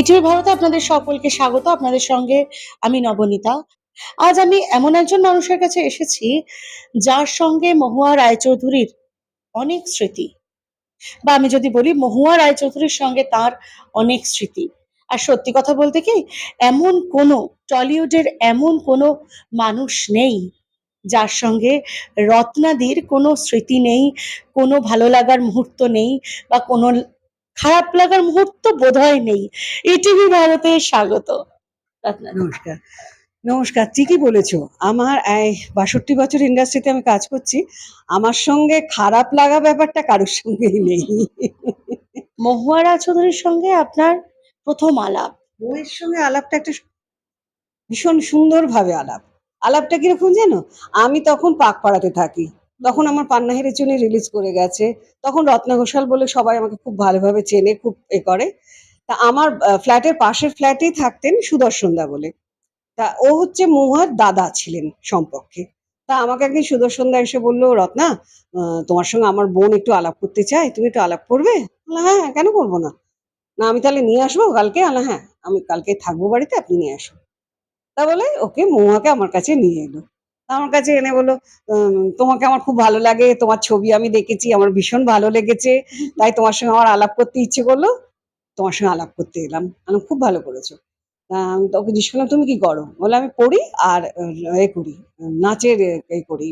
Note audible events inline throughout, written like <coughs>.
ETV ভারতে আপনাদের সকলকে স্বাগত। আপনাদের সঙ্গে আমি নবনীতা। আজ আমি এমন একজন মানুষের কাছে এসেছি, যার সঙ্গে মহুয়া রায়চৌধুরীর অনেক স্মৃতি। বা আমি যদি বলি, মহুয়া রায়চৌধুরীর সঙ্গে তার অনেক স্মৃতি। আর সত্যি কথা বলতে কি, এমন কোনো টলিউডের এমন কোনো মানুষ নেই, যার সঙ্গে রত্নাদির কোনো স্মৃতি নেই, কোনো ভালো লাগার মুহূর্ত নেই, বা কোনো খারাপ লাগার মুহূর্ত বোধহয় নেই। ইটিভি ভারতে স্বাগত। নমস্কার। নমস্কার ঠিকই বলেছ। আমার বাষট্টি বছর ইন্ডাস্ট্রিতে আমি কাজ করছি। আমার সঙ্গে খারাপ লাগা ব্যাপারটা কারোর সঙ্গেই নেই। মহুয়া রায়চৌধুরীর সঙ্গে আপনার প্রথম আলাপ। বইয়ের সঙ্গে আলাপটা একটা ভীষণ সুন্দরভাবে আলাপ। আলাপটা কীরকম জানো? আমি তখন পাক পাকপাড়াতে থাকি। তখন আমার পান্না হেরে চুনি রিলিজ করে গেছে। তখন রত্না ঘোষাল বলে সবাই আমাকে খুব ভালোভাবে চেনে খুব এ করে। তা আমার ফ্ল্যাটের পাশের ফ্ল্যাটেই থাকতেন সুদর্শন দা বলে। তা ও হচ্ছে মহুয়ার দাদা ছিলেন সম্পর্কে। তা আমাকে একদিন সুদর্শন দা এসে বলল রত্না তোমার সঙ্গে আমার বোন একটু আলাপ করতে চাই তুমি একটু আলাপ করবে? বললাম, হ্যাঁ কেন করব না? না আমি তাহলে নিয়ে আসব কালকে? আলা হ্যাঁ আমি কালকে থাকব বাড়িতে আপনি নিয়ে আসুন। তা বলে ওকে মহুয়াকে আমার কাছে নিয়ে এলো। আমার কাছে এনে উম, তোমাকে আমার খুব ভালো লাগে তোমার ছবি আমি দেখেছি আমার ভীষণ ভালো লেগেছে তাই তোমার সঙ্গে আমার আলাপ করতে ইচ্ছে করল তোমার সঙ্গে আলাপ করতে এলাম আমি খুব ভালো করেছ। ওকে জিজ্ঞেস করলাম তুমি কি করো? বলে আমি পড়ি আর এ করি নাচের এ করি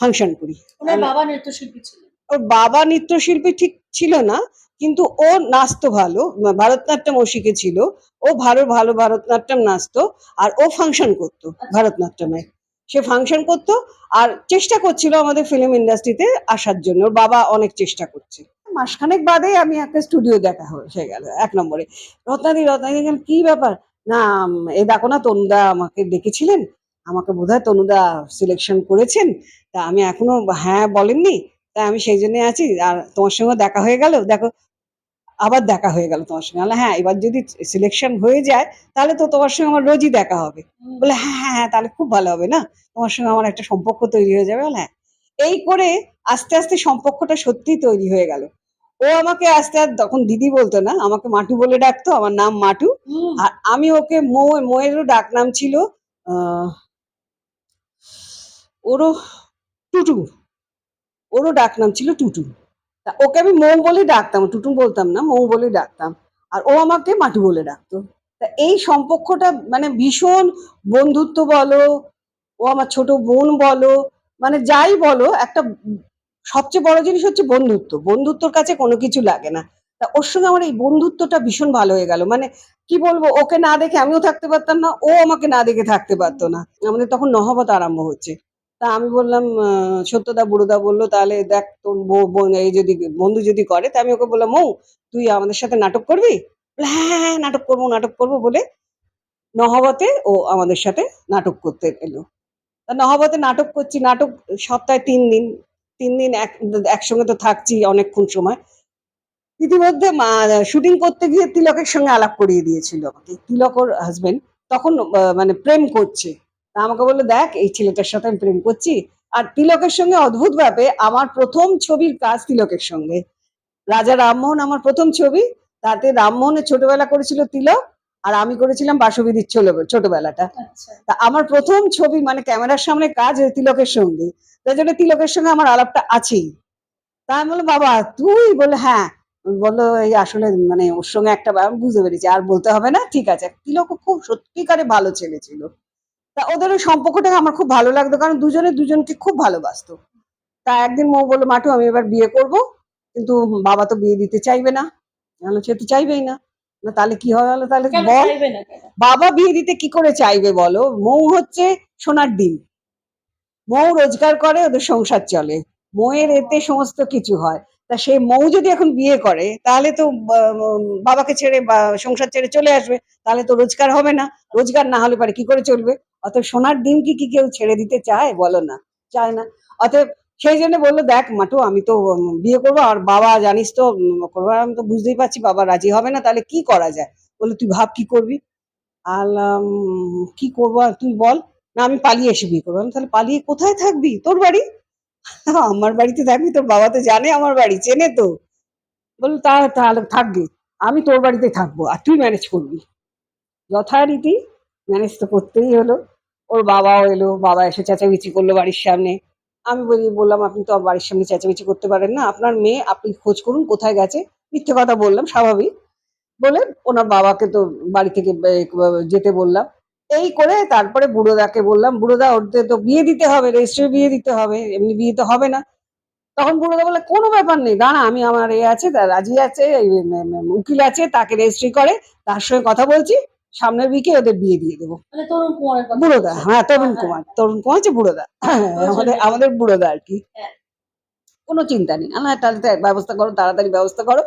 ফাংশন করি। ওনার বাবা নৃত্যশিল্পী ছিলেন ওর বাবা নৃত্যশিল্পী ঠিক ছিল না কিন্তু ও নাচতো ভালো ভারতনাট্যম ও শিখেছিল ও ভালো ভালো ভারতনাট্যম নাচতো আর ও ফাংশন করতো ভারতনাট্যমে। সে ফাংশন করতো আর চেষ্টা করছিল আমাদের ফিল্ম ইন্ডাস্ট্রিতে আসার জন্য। ওর বাবা অনেক চেষ্টা করছে। মাসখানেক বাদে আমি একটা স্টুডিও দেখা হয়ে গেল, এক নম্বরে। রত্নাদি রত্নাদি কি ব্যাপার? না, এ দেখো না, তনুদা আমাকে ডেকেছিলেন। আমাকে বোধহয় তনুদা সিলেকশন করেছেন। তা আমি এখনও হ্যাঁ বলেননি। তাই আমি সেই জন্যে আছি। আর তোমার সঙ্গে দেখা হয়ে গেল। দেখো আবার দেখা হয়ে গেল তোমার সঙ্গে। হ্যাঁ এবার যদি সিলেকশন হয়ে যায় তাহলে তো তোমার সঙ্গে আমার রোজই দেখা হবে। বলে হ্যাঁ হ্যাঁ হ্যাঁ তাহলে খুব ভালো হবে না? তোমার সঙ্গে আমার একটা সম্পর্ক তৈরি হয়ে যাবে? হ্যাঁ। এই করে আস্তে আস্তে সম্পর্কটা সত্যি তৈরি হয়ে গেল। ও আমাকে আস্তে আস্তে তখন দিদি বলতো না আমাকে মাটু বলে ডাকতো আমার নাম মাটু। আর আমি ওকে মো মোয়েরও ডাক নাম ছিল আহ, ওরও টুটু। ওরও ডাক নাম ছিল টুটু। তা ওকে আমি মৌ বলে ডাকতাম, টুটু বলতাম না, মৌ বলে ডাকতাম। আর ও আমাকে মাটু বলে ডাকতো। তা এই সম্পর্কটা মানে ভীষণ বন্ধুত্ব বলো, ও আমার ছোট বোন বলো মানে যাই বলো, একটা সবচেয়ে বড় জিনিস হচ্ছে বন্ধুত্ব। বন্ধুত্বর কাছে কোনো কিছু লাগে না। তা ওর সঙ্গে আমার এই বন্ধুত্বটা ভীষণ ভালো হয়ে গেল। মানে কি বলব, ওকে না দেখে আমিও থাকতে পারতাম না, ও আমাকে না দেখে থাকতে পারতো না। আমাদের তখন নহবত আরম্ভ হচ্ছে। তা আমি বললাম সত্যদা বুড়োদা বলল তাহলে দেখ তোর বোন এই যদি বন্ধু যদি করে তা আমি ওকে বললাম মৌ তুই আমাদের সাথে নাটক করবি? হ্যাঁ হ্যাঁ হ্যাঁ, নাটক করব নাটক করব বলে নহবতে ও আমাদের সাথে নাটক করতে এলো। তা নহবতে নাটক করছি নাটক সপ্তাহে তিন দিন তিন দিন এক একসঙ্গে তো থাকছি অনেকক্ষণ সময়। ইতিমধ্যে শুটিং করতে গিয়ে তিলকের সঙ্গে আলাপ করিয়ে দিয়েছিল। আমাকে তিলক ওর হাজবেন্ড তখন মানে প্রেম করছে। তা আমাকে বলল দেখ এই ছেলেটার সাথে আমি প্রেম করছি। আর তিলকের সঙ্গে অদ্ভুত ভাবে আমার প্রথম ছবির কাজ তিলকের সঙ্গে। রাজা রামমোহন আমার প্রথম ছবি। তাতে রামমোহনের ছোটবেলা করেছিল তিলক আর আমি করেছিলাম বাসবিদির ছোট- ছোটবেলাটা। আচ্ছা। তা আমার প্রথম ছবি মানে ক্যামেরার সামনে কাজ তিলকের সঙ্গে। তাই জন্য তিলকের সঙ্গে আমার আলাপটা আছেই। তা আমি বললাম বাবা তুই বলে হ্যাঁ। বলল এই আসলে মানে ওর সঙ্গে একটা বুঝতে পেরেছি আর বলতে হবে না ঠিক আছে। তিলক খুব সত্যিকারে ভালো ছেলে ছিল। তা ওদের ওই সম্পর্কটা আমার খুব ভালো লাগতো কারণ দুজনে দুজনকে খুব ভালোবাসতো। তা একদিন মৌ বলল মাটু আমি এবার বিয়ে করব কিন্তু বাবা তো বিয়ে দিতে চাইবে না। সে তো চাইবেই না। না তাহলে কি হবে বলো তাহলে বল? বাবা বিয়ে দিতে কি করে চাইবে বলো? মৌ হচ্ছে সোনার ডিম। মৌ রোজগার করে ওদের সংসার চলে। মৌয়ের এতে সমস্ত কিছু হয়। তা সে মৌ যদি এখন বিয়ে করে তাহলে তো বাবাকে ছেড়ে বা সংসার ছেড়ে চলে আসবে। তাহলে তো রোজগার হবে না। রোজগার না হলে পারে কি করে চলবে? অত সোনার ডিম কি কি কেউ ছেড়ে দিতে চায়? বলো না। চায় না। অতএব সেই জন্য বলল, দেখ মাটু, আমি তো বিয়ে করব আর বাবা জানিস তো করব। আমি তো বুঝতেই পারছি বাবা রাজি হবে না, তাহলে কি করা যায়? বলল, তুই ভাব কি করবি? আলাম কি করব আর তুই বল। না, আমি পালিয়ে এসে বিয়ে করব। তাহলে পালিয়ে কোথায় থাকবি? তোর বাড়ি? <laughs> আমার বাড়িতে থাকবি? তোর বাবা তো জানে আমার বাড়ি, চেনে তো। বলল, তা, তাহলে থাকবি। আমি তোর বাড়িতে থাকব আর তুই ম্যানেজ করবি। যথারীতি ম্যানেজ তো করতেই হলো। ওর বাবাও এলো, বাবা এসে চেঁচামেচি করল বাড়ির সামনে। আমি বলি বললাম, আপনি তো বাড়ির সামনে চেঁচামেচি করতে পারেন না। আপনার মেয়ে, আপনি খোঁজ করুন, কোথায় গেছে? মিথ্যে কথা বললাম, স্বাভাবিক। বলে ওনার বাবাকে তো বাড়ি থেকে যেতে বললাম। এই করে তারপরে বুড়োদাকে বললাম, বুড়োদা ওদের তো বিয়ে দিতে হবে, রেজিস্ট্রি বিয়ে দিতে হবে, এমনি বিয়ে তো হবে না। তখন বুড়োদা বলে, কোনো ব্যাপার নেই, দাঁড়া, আমি আমার এ আছে রাজি আছে উকিল আছে, তাকে রেজিস্ট্রি করে, তার সঙ্গে কথা বলছি। সামনের উইকে ওদের বিয়ে দিয়ে দেবো। বুড়োদা হ্যাঁ তরুণ হ্যাঁ, কুমার। তরুণ কুমার হচ্ছে বুড়োদা। আমাদের আমাদের বুড়োদা আর কি। হ্যাঁ। কোনো চিন্তা নেই। আমি তাহলে তো ব্যবস্থা করো তাড়াতাড়ি ব্যবস্থা করো।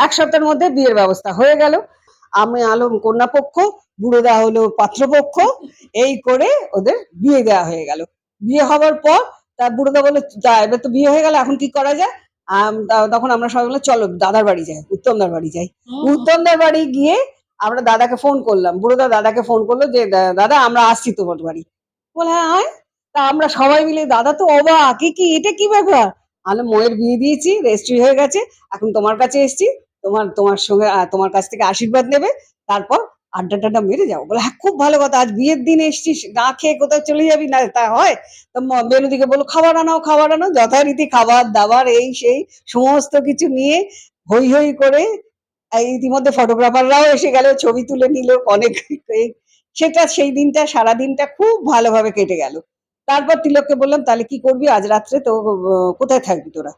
এক সপ্তাহের মধ্যে বিয়ের ব্যবস্থা হয়ে গেল। আমি আলম কন্যা পক্ষ বুড়োদা হলো পাত্রপক্ষ। এই করে ওদের বিয়ে দেওয়া হয়ে গেল। বিয়ে হওয়ার পর তার বুড়োদা বলে যা এবার তো বিয়ে হয়ে গেল এখন কি করা যায়? তা- তখন আমরা সবাই বলে চলো দাদার বাড়ি যাই উত্তমদার বাড়ি যাই। উত্তমদার বাড়ি গিয়ে আমরা দাদাকে ফোন করলাম। বুড়োদা দাদাকে ফোন করল যে দাদা, আমরা আসছি তোমার বাড়ি। বলে হ্যাঁ আয়, তা আমরা সবাই মিলে দাদা তো অবাক, এ কি, এটা কি ব্যাপার? আমি মোয়ের বিয়ে দিয়েছি রেজিস্ট্রি হয়ে গেছে, এখন তোমার কাছে এসেছি, তোমার তোমার সঙ্গে তোমার কাছ থেকে আশীর্বাদ নেবে, তারপর আড্ডা টাড্ডা মেরে যাও বলে হ্যাঁ খুব ভালো কথা, আজ বিয়ের দিন এসছিস, না খেয়ে কোথাও চলে যাবি? না, তা হয়, তো বেনুদিকে বলো খাবার আনাও খাবার আনাও, যথারীতি খাবার দাবার এই, সেই সমস্ত কিছু নিয়ে হই হই করে ইতিমধ্যে ফটোগ্রাফাররাও এসে গেল, ছবি তুলে নিল অনেক। সেটা সেই দিনটা, সারা দিনটা খুব ভালোভাবে কেটে গেল। তারপর তিলককে বললাম, তাহলে কি করবি? আজ রাত্রে তো কোথায় থাকবি তোরা?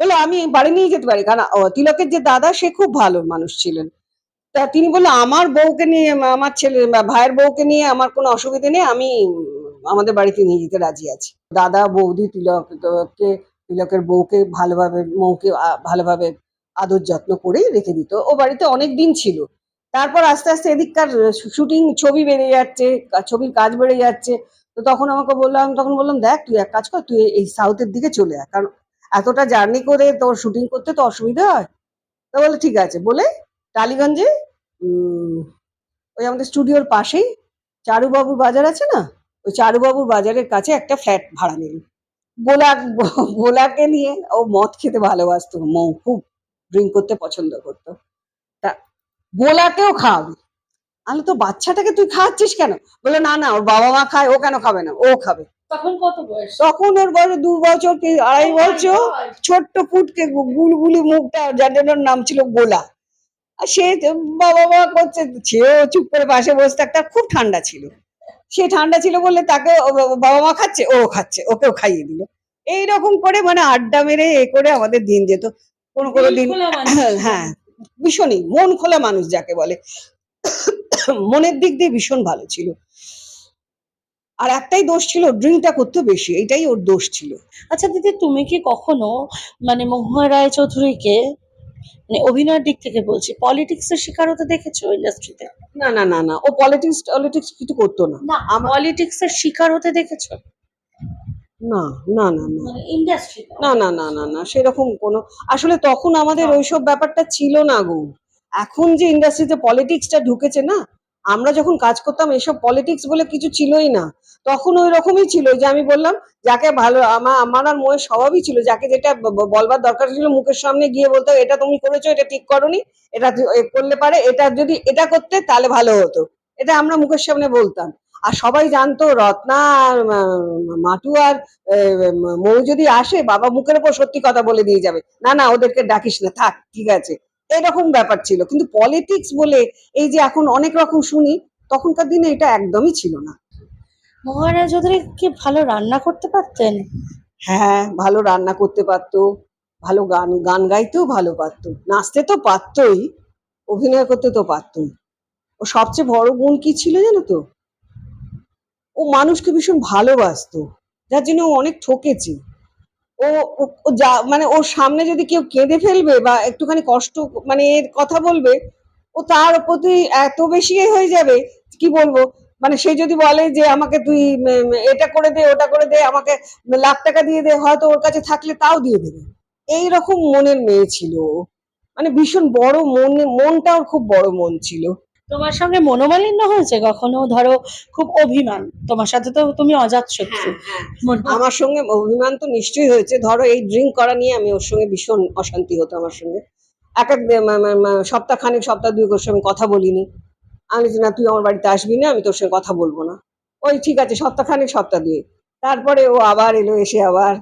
বলল, আমি বাড়ি নিয়ে যেতে পারি। কারণ তিলকের যে দাদা, সে খুব ভালো মানুষ ছিলেন। তা তিনি বলল, আমার বউকে নিয়ে, আমার ছেলে ভাইয়ের বউকে নিয়ে আমার কোনো অসুবিধা নেই, আমি, আমাদের বাড়িতে নিয়ে যেতে রাজি আছি। দাদা, বৌদি তিলককে, তিলকের বউকে ভালোভাবে, মৌকে ভালোভাবে আদর যত্ন করেই রেখে দিত। ও বাড়িতে অনেক দিন ছিল। তারপর আস্তে আস্তে এদিককার শুটিং ছবি বেড়ে যাচ্ছে ছবির কাজ বেড়ে যাচ্ছে। তো তখন আমাকে বললাম, তখন বললাম, দেখ, তুই এক কাজ কর, তুই এই সাউথের দিকে চলে আয়। কারণ এতটা জার্নি করে তোর শুটিং করতে তো অসুবিধা হয়। তো বলে, ঠিক আছে। বলে টালিগঞ্জে ওই আমাদের স্টুডিওর পাশেই চারুবাবুর বাজার আছে না? ওই চারুবাবুর বাজারের কাছে একটা ফ্ল্যাট ভাড়া নিল। গোলা গোলাকে নিয়ে ও মদ খেতে ভালোবাসতো, মৌ, খুব। ড্রিঙ্ক করতে পছন্দ করতো। তা গোলাকেও খাওয়াবে। আমি তো বাচ্চাটাকে তুই খাওয়াচ্ছিস কেন? বলে না না ওর বাবা মা খায় ও কেন খাবে না? ও খাবে। তখন কত বয়স? তখন ওর বয়স দু বছর কি আড়াই বছর। ছোট্ট ফুটকে গুলগুলি মুখটা যার জন্য নাম ছিল গোলা। আর সে বাবা মা করছে সেও চুপ করে পাশে বসে থাকতে খুব ঠান্ডা ছিল। সে ঠান্ডা ছিল বলে তাকে বাবা মা খাচ্ছে ও খাচ্ছে ওকেও খাইয়ে দিল। এইরকম করে মানে আড্ডা মেরে এ করে আমাদের দিন যেত। কোনো কোনো দিন। <coughs> হ্যাঁ ভীষণই। মন খোলা মানুষ যাকে বলে। <coughs> মনের দিক দিয়ে ভীষণ ভালো ছিল। আর একটাই দোষ ছিল ড্রিঙ্কটা করতে বেশি। এটাই ওর দোষ ছিল। আচ্ছা দিদি তুমি কি কখনো মানে মহুয়া রায় চৌধুরীকে মানে অভিনয়ের দিক থেকে বলছি পলিটিক্স এর শিকার হতে দেখেছ ইন্ডাস্ট্রিতে না না না না। ও পলিটিক্স পলিটিক্স কিছু করতো না। না পলিটিক্স এর শিকার হতে দেখেছ? না না না না। মানে ইন্ডাস্ট্রিতে না না না না না সেরকম কোনো আসলে তখন আমাদের ওইসব ব্যাপারটা ছিল না গো। এখন যে ইন্ডাস্ট্রিতে পলিটিক্সটা ঢুকেছে না আমরা যখন কাজ করতাম এসব পলিটিক্স বলে কিছু ছিলই না। তখন ওই রকমই ছিল যে আমি বললাম যাকে ভালো আমার আমার আর মোয়ের স্বভাবই ছিল যাকে যেটা বলবার দরকার ছিল মুখের সামনে গিয়ে বলতে এটা তুমি করেছ এটা ঠিক করনি এটা করলে পারে এটা যদি এটা করতে তাহলে ভালো হতো। এটা আমরা মুখের সামনে বলতাম। আর সবাই জানতো রত্না আর মাটু আর মৌ যদি আসে বাবা মুখের উপর সত্যি কথা বলে দিয়ে যাবে। না না ওদেরকে ডাকিস না থাক ঠিক আছে। এরকম ব্যাপার ছিল। কিন্তু পলিটিক্স বলে এই যে এখন অনেক রকম শুনি তখনকার দিনে এটা একদমই ছিল না। মহুয়া রায় চৌধুরী কি ভালো রান্না করতে পারতেন? হ্যাঁ ভালো রান্না করতে পারতো। ভালো গান গান গাইতেও ভালো পারতো। নাচতে তো পারতোই অভিনয় করতে তো পারতোই। ও সবচেয়ে বড় গুণ কি ছিল জানো তো? ও মানুষকে ভীষণ ভালোবাসতো, যার জন্য ও অনেক ঠকেছে। ও, ও- যা মানে ওর সামনে যদি কেউ কেঁদে ফেলবে বা একটুখানি কষ্ট মানে এর কথা বলবে, ও তার প্রতি এত বেশি হয়ে যাবে, কি বলব? মানে সে যদি বলে যে আমাকে তুই এটা করে দে, ওটা করে দে, আমাকে লাখ টাকা দিয়ে দে, হয়তো ওর কাছে থাকলে তাও দিয়ে দেবে। এই রকম মনের মেয়ে ছিল। মানে ভীষণ বড় মন, মনটা ওর খুব বড় মন ছিল। তোমার সঙ্গে মনোমালিন্য হয়েছে কখনো? ধরো খুব অভিমান। তোমার সাথে তো তুমি অজাত শত্রু। আমার সঙ্গে অভিমান তো নিশ্চয়ই হয়েছে। ধরো এই ড্রিঙ্ক করা নিয়ে আমি ওর সঙ্গে ভীষণ অশান্তি হতো আমার সঙ্গে। এক এক মা- সপ্তাহ খানিক সপ্তাহ দুই ওর সঙ্গে কথা বলিনি। আমি না তুই আমার বাড়িতে আসবি না আমি তোর সঙ্গে কথা বলব না। ওই ঠিক আছে সপ্তাহ খানিক সপ্তাহ দুই তারপরে ও আবার এলো এসে আবার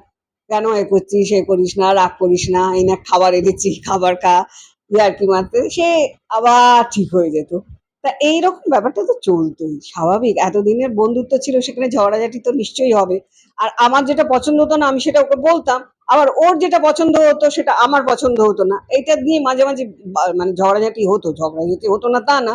কেন এ করছিস এ করিস না রাগ করিস না এই না খাবার এনেছি খাবার খা। আর কি মারতে সে আবার ঠিক হয়ে যেত। তা এইরকম ব্যাপারটা তো চলতোই, স্বাভাবিক। এতদিনের বন্ধুত্ব ছিল, সেখানে ঝগড়াঝাটি তো নিশ্চয়ই হবে। আর আমার যেটা পছন্দ হতো না, আমি সেটা ওকে বলতাম। আবার ওর যেটা পছন্দ হতো, সেটা আমার পছন্দ হতো না। এটা নিয়ে মাঝে মাঝে মানে ঝগড়াঝাটি হতো। ঝগড়াঝাটি হতো না তা না।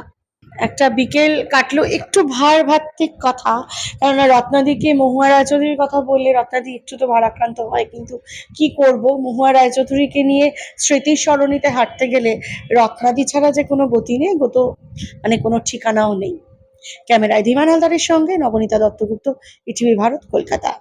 একটা বিকেল কাটলো, একটু ভার ভাত্তিক কথা। কেননা রত্নাদিকে মহুয়া রায়চৌধুরীর কথা বললে রত্নাদি একটু তো ভারাক্রান্ত হয়, কিন্তু কি করব? মহুয়া রায়চৌধুরীকে নিয়ে স্মৃতির সরণিতে হাঁটতে গেলে রত্নাদি ছাড়া যে কোনো গতি নেই গত মানে কোনো ঠিকানাও নেই। ক্যামেরায় ধীমান হালদারের সঙ্গে নবনীতা দত্তগুপ্ত, ইটিভি ভারত, কলকাতা।